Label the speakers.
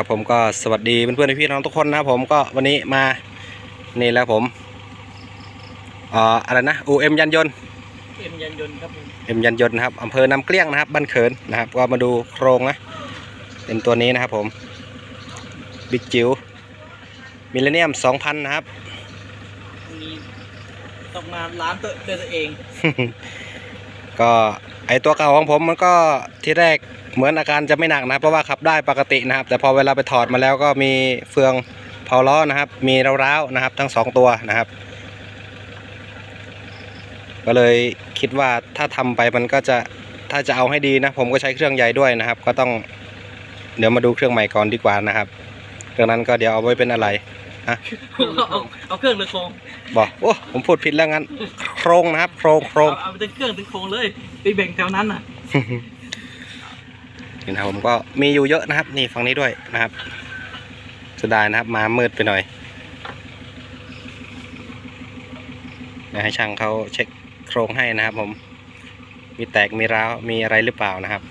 Speaker 1: ครับผมก็สวัสดีเพื่อนๆพี่ๆน้องทุกคนนะครับผมก็วันนี้มานี่แล้วผมเอ่ออะไรนะ UM ยันยนต์
Speaker 2: เอ็มยันยนต์ครับผม
Speaker 1: เอ็มยันยนต์นะครับอำเภอน้ำเกลี้ยงนะครับบ้านเขินนะครับก็มาดูโครงนะเป็นตัวนี้นะครับผมบิ๊กจิ๋วมิลเลนเนียม2,000 นะครับ
Speaker 2: มีตกงานร้านตัวตัวเอง
Speaker 1: ก็ ไอตัวเก่าของผมมันก็ที่แรกเหมือนอาการจะไม่หนักนะครับเพราะว่าขับได้ปกตินะครับ แต่พอเวลาไปถอดมาแล้วก็มีเฟืองเผาล้อนะครับ มีร้าวๆนะครับ ทั้งสองตัวนะครับ ก็เลยคิดว่าถ้าทำไปมันก็จะถ้าจะเอาให้ดีนะ ผมก็ใช้เครื่องใหญ่ด้วยนะครับ ก็ต้องเดี๋ยวมาดูเครื่องใหม่ก่อนดีกว่านะครับเครื่องนั้นก็เดี๋ยวเอาไว้เป็นอะไร
Speaker 2: เอาเอาเอาเครื่องหรือโครง
Speaker 1: บอกโอ้ผมพูดผิดแล้วงั้น โครงนะครับ โครงโครง
Speaker 2: เอาเอาไปถึงเครื่องถึงโครงเลยไปแบ่งแถวนั้นน่ะ
Speaker 1: นี่นะครับผมก็มีอยู่เยอะนะครับ นี่ฝั่งนี้ด้วยนะครับเสียดายนะครับ มามืดไปหน่อยเดี๋ยวให้ช่างเขาเช็คโครงให้นะครับผม มีแตกมีร้าวมีอะไรหรือเปล่านะครับ